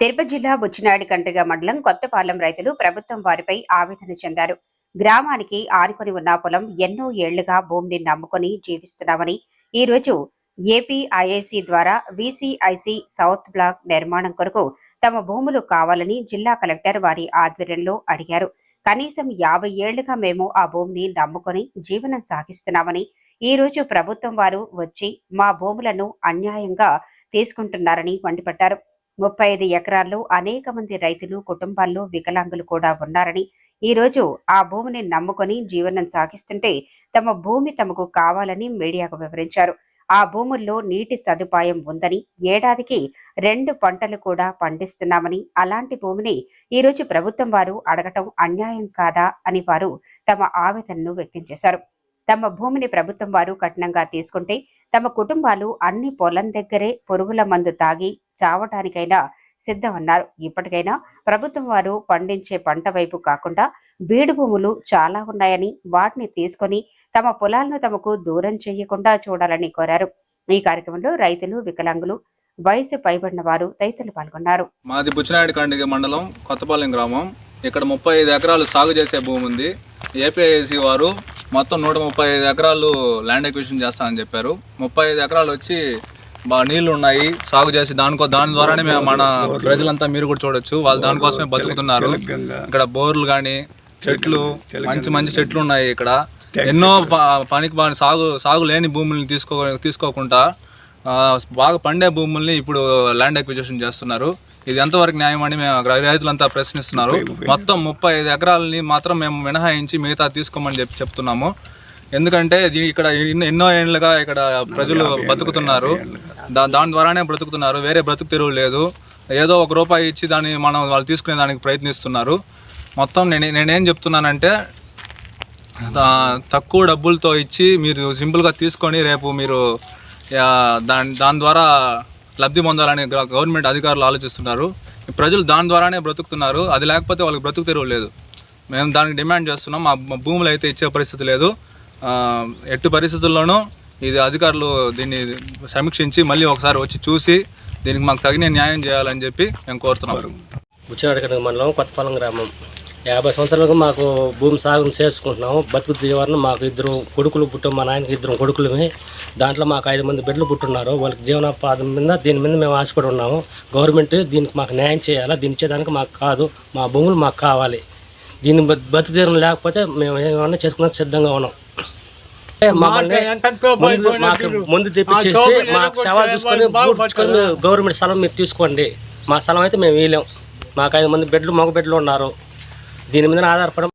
తిరుపతి జిల్లా బుచ్చినాయుడు కండ్రిగ మండలం కొత్తపాలెం రైతులు ప్రభుత్వం వారిపై ఆవేదన చెందారు. గ్రామానికి ఆనుకొని ఉన్న పొలం ఎన్నో ఏళ్ళుగా భూమిని నమ్ముకొని జీవిస్తున్నామని ఈ రోజు ఏపీఐఐసి ద్వారా విసిఐసి సౌత్ బ్లాక్ నిర్మాణం కొరకు తమ భూములు కావాలని జిల్లా కలెక్టర్ వారి ఆధ్వర్యంలో అడిగారు. కనీసం యాభై ఏళ్ళుగా మేము ఆ భూమిని నమ్ముకొని జీవనం సాగిస్తున్నామని ఈ రోజు ప్రభుత్వం వారు వచ్చి మా భూములను అన్యాయంగా తీసుకుంటున్నారని మండిపడ్డారు. ముప్పై ఐదు ఎకరాల్లో అనేక మంది రైతులు కుటుంబాల్లో వికలాంగులు కూడా ఉన్నారని ఈ రోజు ఆ భూమిని నమ్ముకొని జీవనం సాగిస్తుంటే తమ భూమి తమకు కావాలని మీడియాకు వివరించారు. ఆ భూముల్లో నీటి సదుపాయం ఉందని ఏడాదికి రెండు పంటలు కూడా పండిస్తున్నామని అలాంటి భూమిని ఈ రోజు ప్రభుత్వం వారు అడగటం అన్యాయం కాదా అని వారు తమ ఆవేదనను వ్యక్తం చేశారు. తమ భూమిని ప్రభుత్వం వారు కఠినంగా తీసుకుంటే తమ కుటుంబాలు అన్ని పొలం దగ్గరే పురుగుల మందు తాగి చావటానికైనా సిద్ధమన్నారు. ఇప్పటికైనా ప్రభుత్వం వారు పండించే పంట వైపు కాకుండా బీడు భూములు చాలా ఉన్నాయని వాటిని తీసుకొని తమ పొలాలను తమకు దూరం చేయకుండా చూడాలని కోరారు. ఈ కార్యక్రమంలో రైతులు వికలాంగులు వయసు పైబడిన వారు రైతులు పాల్గొన్నారు. మాది బుచ్చినాయుడు కండిగ మండలం కొత్తపాలెం గ్రామం. ఇక్కడ ముప్పై ఐదు ఎకరాలు సాగు చేసే భూమి ఉంది. ఏపీఐసి వారు మొత్తం నూట ముప్పై ఐదు ఎకరాలు ల్యాండ్ ఎక్విజిషన్ చేస్తామని చెప్పారు. ముప్పై ఐదు ఎకరాలు వచ్చి బాగా నీళ్ళు ఉన్నాయి సాగు చేసి దానికో దాని ద్వారానే మేము మన ప్రజలంతా మీరు కూడా చూడొచ్చు. వాళ్ళు దానికోసమే బతుకుతున్నారు. ఇక్కడ బోర్లు కానీ చెట్లు మంచి మంచి చెట్లు ఉన్నాయి ఇక్కడ. ఎన్నో పనికి బాగా సాగు సాగు లేని భూముల్ని తీసుకో తీసుకోకుండా బాగా పండే భూముల్ని ఇప్పుడు ల్యాండ్ ఎక్విజిషన్ చేస్తున్నారు. ఇది ఎంతవరకు న్యాయం అని మేము రైతులంతా ప్రశ్నిస్తున్నారు. మొత్తం ముప్పై ఐదు ఎకరాలని మాత్రం మేము మినహాయించి మిగతా తీసుకోమని చెప్పి చెప్తున్నాము. ఎందుకంటే ఇక్కడ ఎన్నో- ఏళ్ళుగా ఇక్కడ ప్రజలు బతుకుతున్నారు దా దాని ద్వారానే బ్రతుకుతున్నారు. వేరే బ్రతుకు తెరువు లేదు. ఏదో ఒక రూపాయి ఇచ్చి దాన్ని మనం వాళ్ళు తీసుకునే దానికి ప్రయత్నిస్తున్నారు. మొత్తం నేను నేనేం చెప్తున్నానంటే తక్కువ డబ్బులతో ఇచ్చి మీరు సింపుల్గా తీసుకొని రేపు మీరు దాని దాని ద్వారా లబ్ధి పొందాలని గవర్నమెంట్ అధికారులు ఆలోచిస్తున్నారు. ప్రజలు దాని ద్వారానే బ్రతుకుతున్నారు. అది లేకపోతే వాళ్ళకి బ్రతుకు తెరువు లేదు. మేము దానికి డిమాండ్ చేస్తున్నాం. మా భూములు అయితే ఇచ్చే పరిస్థితి లేదు. ఎట్టి పరిస్థితుల్లోనూ ఇది అధికారులు దీన్ని సమీక్షించి మళ్ళీ ఒకసారి వచ్చి చూసి దీనికి మాకు తగిన న్యాయం చేయాలని చెప్పి మేము కోరుతున్నాం. బుచ్చినాడకడ మండలం కొత్తపాలెం గ్రామం. యాభై సంవత్సరాలకు మాకు భూమి సాగు చేసుకుంటున్నాము. బతుకు జీవనం మాకు ఇద్దరు కొడుకులు పుట్టాం. మా నాయనకి ఇద్దరు కొడుకులమే. దాంట్లో మాకు ఐదు మంది బిడ్డలు పుట్టున్నారు. వాళ్ళకి జీవనోపాధి మీద దీని మీద మేము ఆశపడి ఉన్నాము. గవర్నమెంట్ దీనికి మాకు న్యాయం చేయాలా? దీని ఇచ్చేదానికి మాకు కాదు. మా భూములు మాకు కావాలి. దీన్ని బతుకు జీవనం లేకపోతే మేము ఏమన్నా చేసుకున్నా సిద్ధంగా ఉన్నాం. మమ్మల్ని మాకు ముందు తెప్పించేసి మాకు సవాల్ చూసుకొని పూడ్చుకొని గవర్నమెంట్ స్థలం మీరు తీసుకోండి. మా స్థలం అయితే మేము వేయలేం మాకు ఐదు మంది బెడ్లు మగ బెడ్లు ఉన్నారు. దీని మీద ఆధారపడి